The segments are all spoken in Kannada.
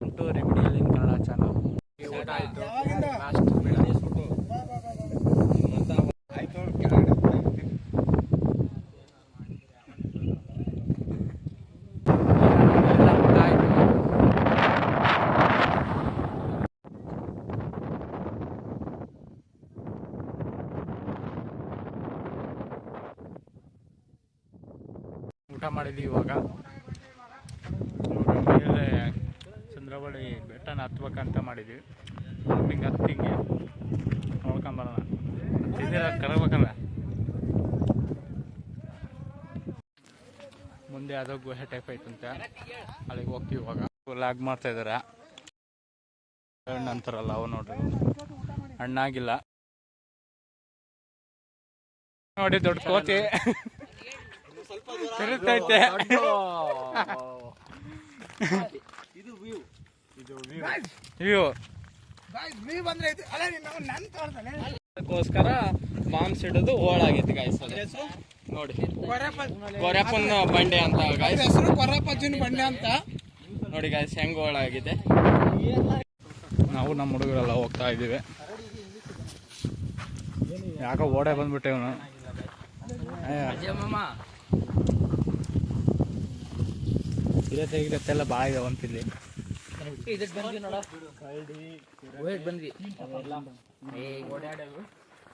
To remedial in Kannada channel ಊಟ ಆಯಿತು. ಲಾಸ್ಟ್ ಊಟ ಆಯಿತು ಊಟ ಮಾಡಿದ್ವಿ ಇವಾಗ ಮೇಲೆ ಚಂದ್ರವಳ್ಳಿ ಬೆಟ್ಟನ ಹತ್ಬೇಕಂತ ಮಾಡಿದ್ವಿ. ಹಿಂಗೆ ಹತ್ತಿಂಗೆ ನೋಡ್ಕೊಂಬರೋಣ ಹತ್ತಿದ್ದೀರ ಕರಬೇಕಲ್ಲ ಮುಂದೆ ಯಾವುದೋ ಗುಹೆ ಟೈಪ್ ಐತಂತೆ. ಅಲ್ಲಿಗೆ ಹೋಗ್ತೀವಿ ಇವಾಗ. ಲಾಗ್ ಮಾಡ್ತಾ ಇದಾರೆ. ಹಣ್ಣು ಅಂತಾರಲ್ಲ ಅವು ನೋಡ್ರಿ. ಹಣ್ಣಾಗಿಲ್ಲ ನೋಡಿ ದೊಡ್ಡ ಕೋತಿ. ತಿರುಗ್ತೈತೆ ಅದಕ್ಕೋಸ್ಕರ ಮಾಂಸ ಹಿಡಿದು ಓಳಾಗೈತಿ ಗಾಯ್ಸ್ ಅದು ನೋಡಿ. ಗೊರಪ್ಪನ ಬಂಡೆ ಅಂತ ಗಾಯ್ಸ್ ಹೆಸರು ಕೊರಪ್ಪಜ್ಜನ ಬಂಡೆ ಅಂತ. ನೋಡಿ ಗಾಯ್ಸ್ ಹೆಂಗ್ ಓಳಾಗಿದೆ ನಾವು ನಮ್ಮ ಹುಡುಗರೆಲ್ಲ ಹೋಗ್ತಾ ಇದ್ದೀವಿ. ಯಾಕೋ ಓಡೇ ಬಂದ್ಬಿಟ್ಟೆ ಇವನು. ಇರತ್ತೆ ಇರತ್ತೆಲ್ಲ ಭಾಳ ಇದಾವೆ ಅಂತ ಇಲ್ಲಿ ಬಂದ್ವಿ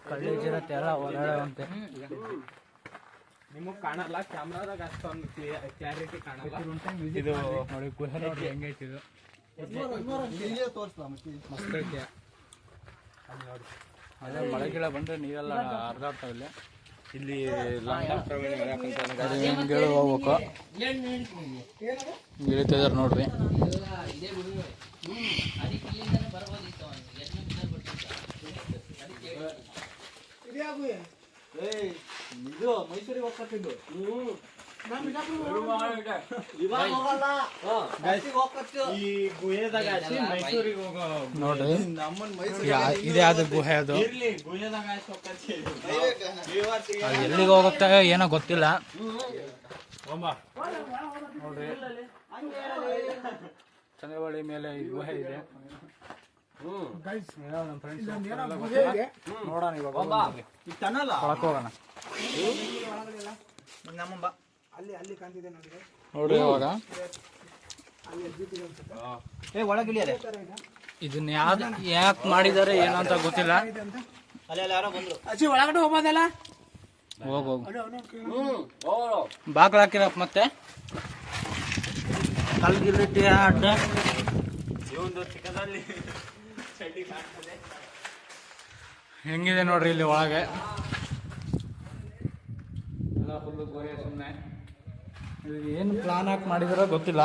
ಕಳ್ಳಿ ಇರತ್ತೆ ಎಲ್ಲ ಓಡಾಡವಂತೆ ನಿಮಗ್ ಕಾಣಲ್ಲ ಕ್ಯಾಮ್ರಾದಾಗ ಅಷ್ಟೊಂದು ಕ್ಲಾರಿಟಿ ಕಾಣಲ್ಲ. ಇದು ನೋಡಿ ಗುಹೆ ನೋಡಿ ಹೆಂಗೈತಿ ಇದು. ಮಸ್ತ್ ಐತೆ. ಅದೇ ಮಳೆ ಗಿಳ ಬಂದ್ರೆ ನೀರೆಲ್ಲ ಇಲ್ಲಿ ಮೈಸೂರಿಗೆ ಹೋಗ್ಬೇಕು. ಇಳಿತಿದಾರೆ ನೋಡ್ರಿ. ಈ ಇದೇ ಗುಹೆ ಅದು ಎಲ್ಲಿಗೆ ಹೋಗುತ್ತೆ ಏನೋ ಗೊತ್ತಿಲ್ಲ ಚಂದ್ರವಳ್ಳಿ ಮೇಲೆ ಈ ಗುಹೆ ಇದೆ ನೋಡೋಣ ಇವಾಗ ಹೋಗೋಣ. ಅಲ್ಲಿ ಅಲ್ಲಿ ಕಾಣ್ತಿದೆ ನೋಡ್ರಿ ನೋಡ್ರಿ ಅನ್ಸುತ್ತೆ. ಏ ಒಳಗಿಳಿಯದೆ ಇದನ್ನ ಯಾವ್ದು ಯಾಕೆ ಮಾಡಿದ್ದಾರೆ ಏನಂತ ಗೊತ್ತಿಲ್ಲ. ಅಲ್ಲಿ ಯಾರೋ ಬಂದ್ರು. ಅಜ್ಜಿ ಒಳಗಡೆ ಹೋಗೋದಲ್ಲ ಹೋಗ್ ಹೋಗು. ಬಾಗ್ಲ ಹಾಕಿರಪ್ಪ ಮತ್ತೆ? ಕಲ್ಗಿರಿಟಿ ಅಡ್ಡ ಹೆಂಗಿದೆ ನೋಡ್ರಿ ಇಲ್ಲಿ ಒಳಗೆ? ಎಲ್ಲ ಫುಲ್ಲು ಗೋರೆ ಸುಮ್ಮನೆ ಏನು ಪ್ಲಾನ್ ಹಾಕಿ ಮಾಡಿದಾರೋ ಗೊತ್ತಿಲ್ಲ.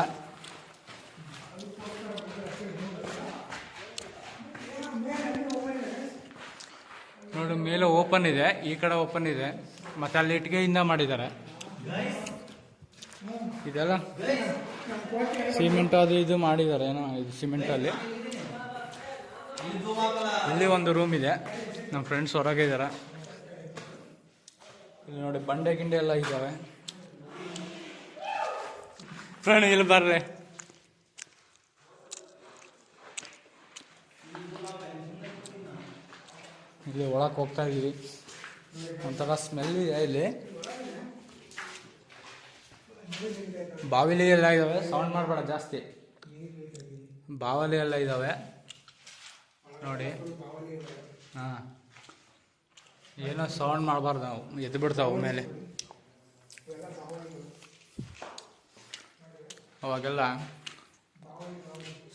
ನೋಡಿ, ಮೇಲೆ ಓಪನ್ ಇದೆ, ಈ ಕಡೆ ಓಪನ್ ಇದೆ. ಮತ್ತೆ ಅಲ್ಲಿ ಇಟ್ಟಿಗೆಯಿಂದ ಮಾಡಿದ್ದಾರೆ. ಇದೆಲ್ಲ? ಸಿಮೆಂಟ್ ಅದು ಇದು ಮಾಡಿದ್ದಾರೆ, ಏನೋ ಇದು ಸಿಮೆಂಟಲ್ಲಿ ಇಲ್ಲಿ ಒಂದು ರೂಮ್ ಇದೆ. ನಮ್ಮ ಫ್ರೆಂಡ್ಸ್ ಹೊರಗೆ ಇದ್ದಾರೆ ಇಲ್ಲಿ ನೋಡಿ, ಬಂಡೆ ಗಿಂಡೆ ಎಲ್ಲ ಇದ್ದಾವೆ. ಫ್ರೆಂಡ್ ಬರ್ರಿ. ಇಲ್ಲಿ ಒಳಕ್ಕೆ ಹೋಗ್ತಾ ಇದೀವಿ. ಒಂಥರ ಸ್ಮೆಲ್ ಇದೆ ಇಲ್ಲಿ. ಬಾವಿಲಿ ಎಲ್ಲ ಇದಾವೆ ಸೌಂಡ್ ಮಾಡಬೇಡ ಜಾಸ್ತಿ. ಬಾವಲಿ ಎಲ್ಲ ಇದಾವೆ. ನೋಡಿ. ಹಾಂ. ಏನೋ ಸೌಂಡ್ ಮಾಡಬಾರ್ದು ನಾವು ಎದ್ದು ಬಿಡ್ತಾವೆ ಮೇಲೆ. ಅವಾಗೆಲ್ಲ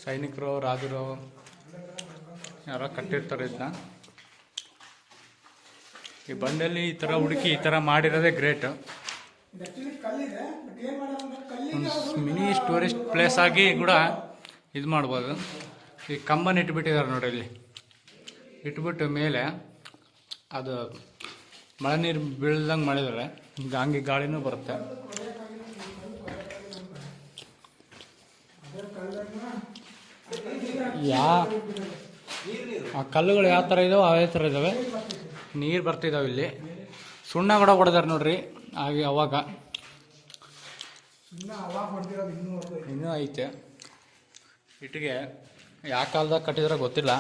ಸೈನಿಕರು, ರಾಜರು ಯಾರೋ ಕಟ್ಟಿರ್ತಾರೆ ಇದನ್ನ. ಈ ಬಂಡೆಯಲ್ಲಿ ಈ ಥರ ಹುಡುಕಿ ಈ ಥರ ಮಾಡಿರೋದೇ ಗ್ರೇಟ್. ಮಿನಿ ಟೂರಿಸ್ಟ್ ಪ್ಲೇಸ್ ಆಗಿ ಕೂಡ ಇದು ಮಾಡ್ಬೋದು. ಈ ಕಂಬನ್ ಇಟ್ಬಿಟ್ಟಿದ್ದಾರೆ ನೋಡಿ ಇಲ್ಲಿ. ಇಟ್ಬಿಟ್ಟು ಮೇಲೆ ಅದು ಮಳೆ ನೀರು ಬೀಳ್ದಂಗೆ ಮಾಡಿದ್ದಾರೆ. ಹಂಗೆ ಗಾಳಿನೂ ಬರುತ್ತೆ. ಯಾ? ಆ ಕಲ್ಲುಗಳು ಯಾವ ಥರ ಇದಾವೆ ಅದೇ ಥರ ಇದ್ದಾವೆ ನೀರು ಬರ್ತಿದ್ದಾವೆ ಇಲ್ಲಿ. ಸುಣ್ಣ ಕೂಡ ಹೊಡೆದಾರೆ ನೋಡ್ರಿ ಹಾಗೆ ಅವಾಗ. ಇನ್ನ ಐತೆ. ಇಟ್ಟಿಗೆ ಯಾವ ಕಾಲದಾಗ ಕಟ್ಟಿದ್ರೆ ಗೊತ್ತಿಲ್ಲ.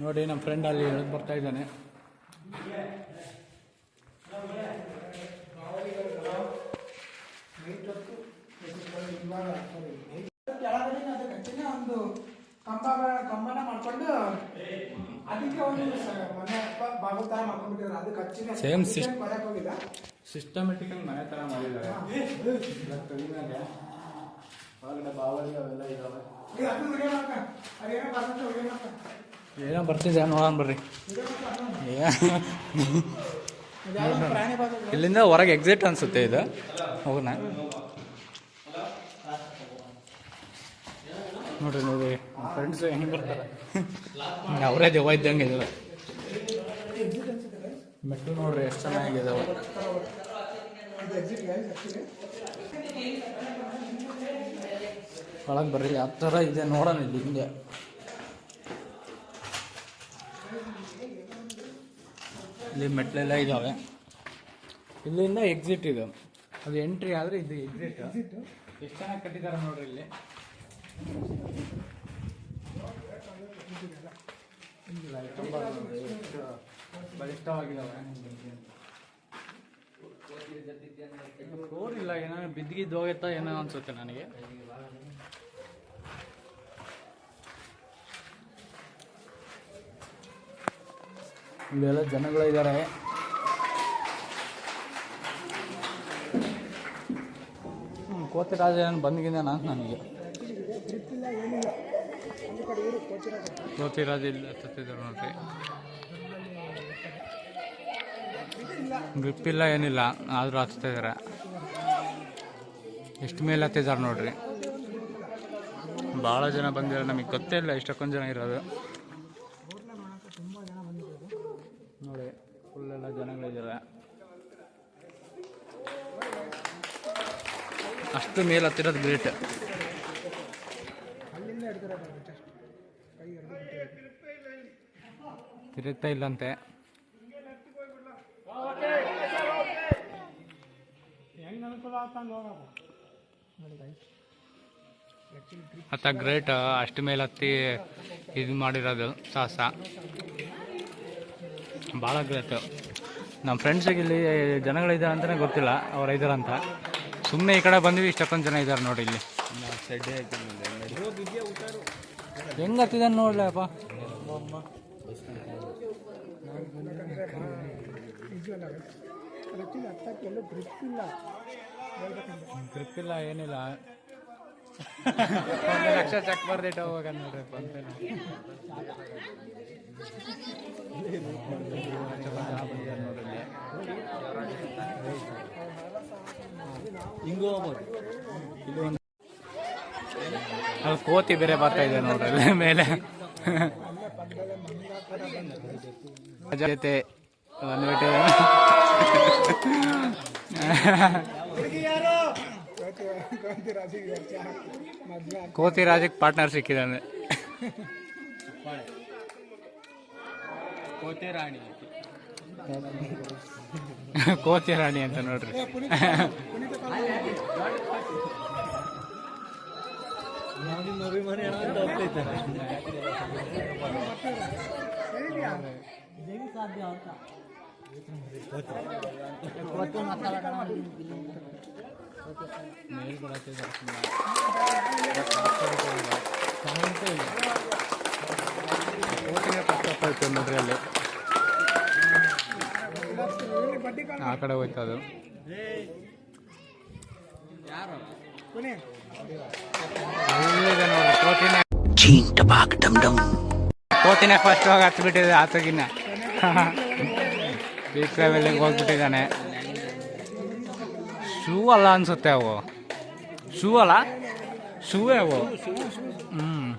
ನೋಡಿ ನಮ್ಮ ಫ್ರೆಂಡ್ ಅಲ್ಲಿ ಬರ್ತಾ ಇದ್ದಾನೆ ಕೆಳಗಡೆ ಅದು ಗಟ್ಟಿನ ಒಂದು ಕಂಬ ಕಂಬನ ಮಾಡ್ಕೊಂಡು ಅದಕ್ಕೆ ಒಂದು ಸ- ಮನೆ ಬಾಗು ತರ ಮಾಡ್ಕೊಂಡಿದ್ದಾರೆ ಅದಕ್ಕೆ ಹಚ್ಚಿನ Same sys- ಬರಕ್ ಹೋಗಿಲ್ಲ ಸಿಸ್ಟಮೆಟಿಕಲ್ ಮನೆ ತರ ಮಾಡಿದ್ದಾರೆ. ಒಳಗಡೆ ಬಾವಲಿ ಅವೆಲ್ಲ ಇದಾವೆ. ಏನೋ ಬರ್ತಿದೆ ನೋಡೋಣ ಬರ್ರಿ. ಇಲ್ಲಿಂದ ಹೊರಗೆ ಎಕ್ಸಿಟ್ ಅನ್ಸುತ್ತೆ ಇದು. ಹೋಗೋಣ. ನೋಡ್ರಿ ನೋಡಿ. ಫ್ರೆಂಡ್ಸ್ ಹೆಂಗೆ ಬರ್ತಾರೆ? ಅವರೇ ದೆವ್ವ ಇದ್ದಂಗೆ ಇದಾವೆ ಮೆಟ್ಲು ನೋಡ್ರಿ ಎಷ್ಟು ಗೈಸ್ ಒಳಗೆ ಬರ್ರಿ ಆ ಥರ ಇದೆ ನೋಡೋಣ ಇಲ್ಲಿ ಹಿಂದೆ. ಇಲ್ಲಿ ಮೆಟ್ಲೆಲ್ಲ ಇದ್ದಾವೆ ಇಲ್ಲಿಂದ ಎಕ್ಸಿಟ್ ಇದು. ಅದು ಎಂಟ್ರಿ ಆದರೆ ಇದು ಎಕ್ಸಿಟ್ ಎಷ್ಟು ಚೆನ್ನಾಗಿ ಕಟ್ಟಿದ್ದಾರೆ ನೋಡ್ರಿ ಇಲ್ಲಿ ತುಂಬ ನೋಡ್ರಿ, ಎಷ್ಟು ಬಲಿಷ್ಠವಾಗಿದ್ದಾವೆ ಫ್ಲೋರ್ ಇಲ್ಲ ಏನೋ ಬಿದ್ದಿದ್ದು ಹೋಗುತ್ತಾ ಏನೋ ಅನ್ಸುತ್ತೆ ನನಗೆ. ಇಲ್ಲೆಲ್ಲ ಜನಗಳು ಇದ್ದಾರೆ ಹ್ಞೂ ಕೋತಿ ರಾಜ ಏನು ಬಂದ್ಗಿದ್ದಾನ ನನಗೆ. ಇಲ್ಲ ಸತ್ತಿದ್ದಾರೆ ನೋಡ್ರಿ. ಗ್ರಿಪ್ ಇಲ್ಲ ಏನಿಲ್ಲ, ಆದರೂ ಹಚ್ತಾ ಇದ್ದಾರೆ ಎಷ್ಟು ಮೇಲೆ ಹತ್ತಿದ್ದಾರೆ ನೋಡ್ರಿ. ಭಾಳ ಜನ ಬಂದಿರ ನಮಗೆ ಗೊತ್ತೇ ಇಲ್ಲ ಇಷ್ಟಕ್ಕೊಂದು ಜನ ಇರೋದು. ನೋಡಿ ಫುಲ್ ಎಲ್ಲ ಜನಗಳಿದ್ದಾರೆ ಅಷ್ಟು ಮೇಲೆ ಹತ್ತಿರೋದು ಗ್ರೇಟ್ ಅಲ್ಲಿಂದ ಹಿಡ್ದಿರೋದು ಜಸ್ಟ್ ಕೈ ಎರಡು ತಿರುಗ್ತಾ ಇಲ್ಲಂತೆ. ಅತ್ತ ಗ್ರೇಟ್, ಅಷ್ಟು ಮೇಲೆ ಹತ್ತಿ ಇದು ಮಾಡಿರೋದು ಸಾಹಸ. ಭಾಳ ಗ್ರೇಟ್. ನಮ್ಮ ಫ್ರೆಂಡ್ಸಿಗೆ ಇಲ್ಲಿ ಜನಗಳಿದ್ದಾರೆ ಅಂತಲೇ ಗೊತ್ತಿಲ್ಲ, ಅವ್ರು ಇದ್ದಾರಂತ ಸುಮ್ಮನೆ ಈ ಕಡೆ ಬಂದ್ವಿ ಇಷ್ಟಕ್ಕೊಂದು ಜನ ಇದ್ದಾರೆ ನೋಡಿ ಇಲ್ಲಿ. ಹೆಂಗೆ ಹತ್ತಿದ್ದಾನೆ ನೋಡ್ಲಪ್ಪ ಹತ್ತಕ್ಕೆ ಎಲ್ಲೂ ಗ್ರಿಪ್ ಇಲ್ಲ ಹೇಳ್ಬೇಕಂದ್ರೆ ಗ್ರಿಪ್ ಇಲ್ಲ ಏನಿಲ್ಲ. ಒಂದು ಲಕ್ಷ ಚೆಕ್ ಬರ್ದಿಟ್ಟು ಹೋಗ ನೋಡ್ರಿ ಫೋನ್ಪೇ ಹಿಂಗೂ ಹೋಗ್ಬೋದು. ಇಲ್ಲಿ ಒಂದು ಅಲ್ಲಿ ಕೋತಿ ಬೇರೆ ಬರ್ತಾ ಇದೆ ನೋಡ್ರಿ ಮೇಲೆ. ಜೊತೆ ಬಂದ್ಬಿಟ್ಟು ಕೋತಿ ರಾಜಕ್ಕೆ ಪಾರ್ಟ್ನರ್ ಸಿಕ್ಕಿದಾನೆ ಕೋತಿ ರಾಣಿ. ಕೋತಿ ರಾಣಿ ಅಂತ ನೋಡ್ರಿ. ಪುನೀತ ಪುನೀತ ಸಾಧ್ಯ ಅಂತ. ಆಯ್ತು ನೋಡ್ರಿ ಅಲ್ಲಿ ಆ ಕಡೆ ಹೋಯ್ತು ಅದು ಪುನಿ ಅಲ್ಲಿದೆ ನೋಡ್ರಿ ಕೋತಿನೇ ಕೋತಿನೇ ಫಸ್ಟ್ ಹೋಗಿ ಹತ್ಬಿಟ್ಟಿದೆ ಆತಗಿನ್ನ. ಪೀಕ್ ಲೆವೆಲ್ಗೆ ಹೋಗ್ಬಿಟ್ಟಿದ್ದಾನೆ. ಶೂ ಅಲ್ಲ ಅನ್ಸುತ್ತೆ ಅವು. ಶೂ ಅಲ್ಲ ಶೂವೇ ಅವು. ಹ್ಞೂ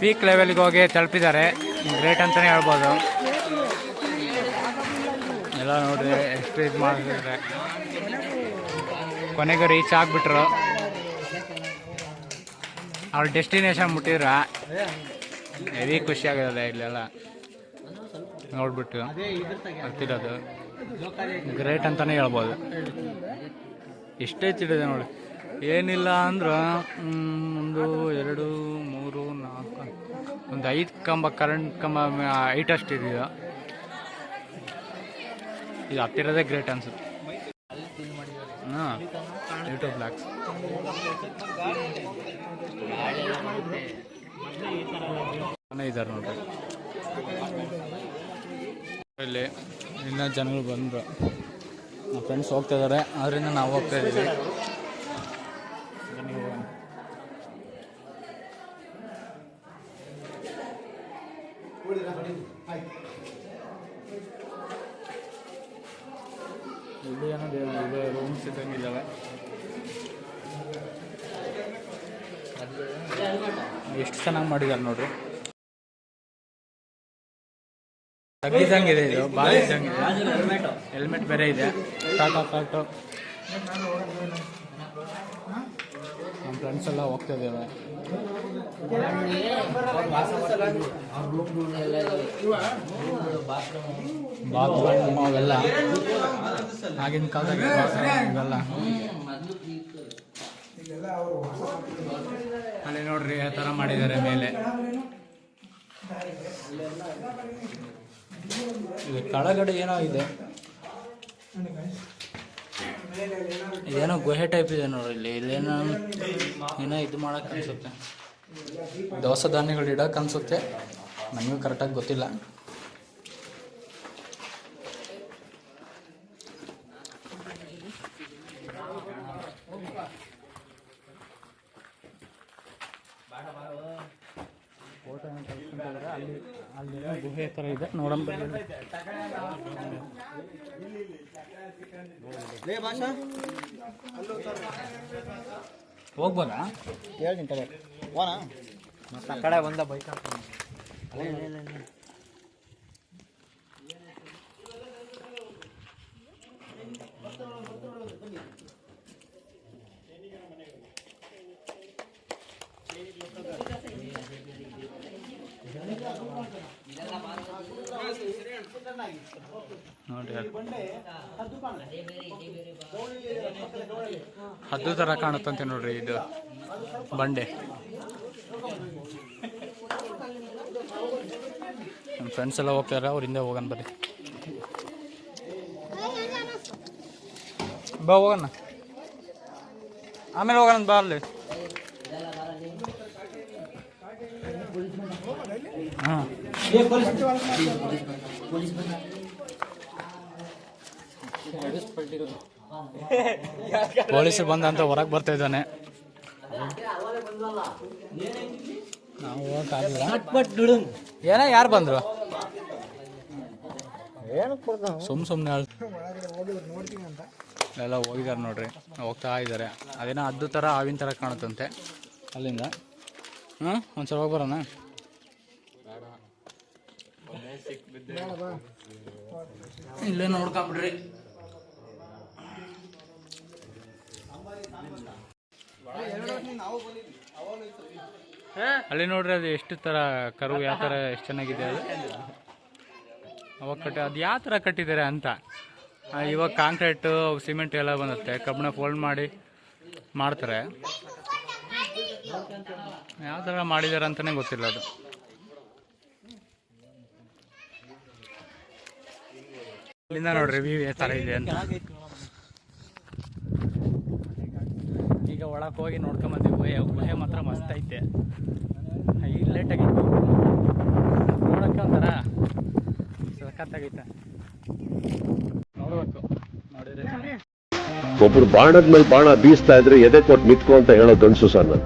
ಪೀಕ್ ಲೆವೆಲ್ಗೆ ಹೋಗಿ ತಲುಪಿದ್ದಾರೆ. ಗ್ರೇಟ್ ಅಂತಲೇ ಹೇಳ್ಬೋದು. ಎಲ್ಲ ನೋಡಿದ್ರೆ ಎಷ್ಟು ಇದು ಮಾಡಿದ್ರೆ ಕೊನೆಗೆ ರೀಚ್ ಆಗಿಬಿಟ್ರು. ಅವ್ರ ಡೆಸ್ಟಿನೇಷನ್ ಮುಟ್ಟಿದ್ರ. ಹೆವಿ ಖುಷಿ ಆಗಿದೆ ಇಲ್ಲೆಲ್ಲ. ನೋಡ್ಬಿಟ್ಟು ಬರ್ತಿರೋದು. ಗ್ರೇಟ್ ಅಂತಲೇ ಹೇಳ್ಬೋದು. ಇಷ್ಟೇ ತಿಳಿದೆ ನೋಡಿ. ಏನಿಲ್ಲ ಅಂದ್ರೆ ಒಂದು, ಎರಡು, ಮೂರು, ನಾಲ್ಕು ಒಂದು ಐದು ಕಂಬ ಕರೆಂಟ್ ಕಂಬ ಐಟ್ ಅಷ್ಟು ಇದು ಹತ್ತಿರದೇ ಗ್ರೇಟ್ ಅನ್ಸುತ್ತೆ. ಹಾಂ ಯೂಟ್ಯೂಬ್ ಬ್ಲಾಗ್ಸ್ ಇದ್ದಾರೆ ನೋಡ್ರಿ. ಇಲ್ಲಿ ಇನ್ನ ಜನಗಳು ಬಂದರು. ನಮ್ಮ ಫ್ರೆಂಡ್ಸ್ ಹೋಗ್ತಾ ಇದ್ದಾರೆ ಅದರಿಂದ ನಾವು ಹೋಗ್ತಾ ಇದ್ದೀವಿ ಬನ್ನಿ ಹೋಗೋಣ. ಇಲ್ಲಿ ಏನೋ ಇದೆ ರೂಮ್ಸ್ ಇದ್ದಂಗಿದ್ದಾವೆ ಎಷ್ಟು ಚೆನ್ನಾಗಿ ಮಾಡಿದ್ದಾರೆ ನೋಡ್ರಿ. ಇದು ಭಾಳ ಹೆಲ್ಮೆಟ್ ಬೇರೆ ಇದೆ. ಟಾಟಾ ಫ್ಯಾಕ್ಟು ನಮ್ಮ ಫ್ರೆಂಡ್ಸ್ ಎಲ್ಲ ಹೋಗ್ತಾ ಇದ್ದೇವೆ ಬಾತ್ರೂಮ್ ಅವೆಲ್ಲ. ಆಗಿನ ಕಾಲದಾಗ ಇವೆಲ್ಲ. ಅಲ್ಲಿ ನೋಡ್ರಿ ಆ ಥರ ಮಾಡಿದ್ದಾರೆ ಮೇಲೆ. ಇದು ಕೆಳಗಡೆ ಏನೋ ಇದೆ. ಇದೇನೋ ಗುಹೆ ಟೈಪ್ ಇದೆ ನೋಡ್ರಿ ಇಲ್ಲಿ ಇಲ್ಲೇನೋ ಏನೋ ಇದು ಮಾಡಕ್ ಅನ್ಸುತ್ತೆ. ದವಸ ಧಾನ್ಯಗಳು ಇಡಕ್ ಅನ್ಸುತ್ತೆ. ನನಗೂ ಕರೆಕ್ಟಾಗಿ ಗೊತ್ತಿಲ್ಲ. ಅಲ್ಲಿ ಅಲ್ಲಿ ಗುಹೆ ಥರ ಇದೆ ನೋಡಂಬ ಹೋಗ್ಬೋದಾ ಹೇಳ್ತೀನಿ ತಗೋ ಮತ್ತೆ ಆ ಕಡೆ ಬಂದ ಬೈಕ್ ನೋಡಿ ಹದ್ದು ಥರ ಕಾಣುತ್ತಂತೆ ನೋಡ್ರಿ ಇದು ಬಂಡೆ. ನಮ್ಮ ಫ್ರೆಂಡ್ಸ್ ಎಲ್ಲ ಹೋಗ್ತಾರೆ ಅವ್ರ ಹಿಂದೆ ಹೋಗೋಣ ಬರ್ರಿ ಬಾ ಹೋಗೋಣ. ಆಮೇಲೆ ಹೋಗೋಣ ಬಾ ಅಲ್ಲಿ. ಹಾಂ. ಪೊಲೀಸರು ಬಂದ. ಅಂತ ಹೊರಗೆ ಬರ್ತಾ ಇದ್ದಾನೆ. ನಾವು ಯಾರು ಬಂದ್ರು? ಸುಮ್ ಸುಮ್ಮನೆ ಎಲ್ಲ ಹೋಗಿದ್ದಾರೆ ನೋಡ್ರಿ. ಹೋಗ್ತಾ ಇದ್ದಾರೆ ಅದೇನೋ ಅದ್ದು ಥರ ಹಾವಿನ ಥರ ಕಾಣುತ್ತಂತೆ. ಅಲ್ಲಿಂದ. ಹಾಂ ಒಂದ್ಸಲ ಹೋಗಿ ಬರೋಣ. ಇಲ್ಲೇ ನೋಡ್ಕೊಂಬಿಡ್ರಿ. ಅಲ್ಲಿ ನೋಡ್ರಿ ಅದು ಎಷ್ಟು ತರ ಕರು, ಯಾವ ತರ ಎಷ್ಟು ಚೆನ್ನಾಗಿದೆ ಅದು. ಅವಾಗ ಕಟ್ಟಿ, ಅದು ಯಾವ ತರ ಕಟ್ಟಿದ್ದಾರೆ ಅಂತ. ಇವಾಗ ಕಾಂಕ್ರೀಟು ಸಿಮೆಂಟ್ ಎಲ್ಲ ಬಂದತ್ತೆ. ಕಬ್ಬಣ ಫೋಲ್ಡ್ ಮಾಡಿ ಮಾಡ್ತಾರೆ. ಯಾವ ಥರ ಮಾಡಿದ್ದಾರೆ ಅಂತಲೇ ಗೊತ್ತಿಲ್ಲ ಅದು. ಇಲ್ಲಿಂದ ನೋಡ್ರಿ ಎತ್ತರ ಥರ ಇದೆ ಅಂತ. ಈಗ ಒಳಕ್ಕೆ ಹೋಗಿ ನೋಡ್ಕೊಂಬಂದ್ವಿ ಗುಹೆ ಗುಹೆ ಮಾತ್ರ ಮಸ್ತ್ ಐತೆ. ಈಗ ಲೇಟಾಗಿ ನೋಡೋಕ್ಕೆ ಒಂಥರ ಸಖತ್ತಾಗೈತೆ ನೋಡ್ಬೇಕು. ನೋಡಿದ್ರೆ. ಒಬ್ರು ಬಾಣದ ಮೇಲೆ ಬಾಣ ಬೀಸ್ತಾ ಇದ್ರೆ ಎದೆ ಕೊಟ್ಟು ನಿಂತ್ಕೊ ಅಂತ ಹೇಳೋದು ಅನ್ಸು ಸರ್ ನಾನು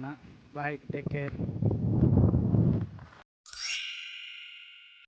sana. Bye. Take care.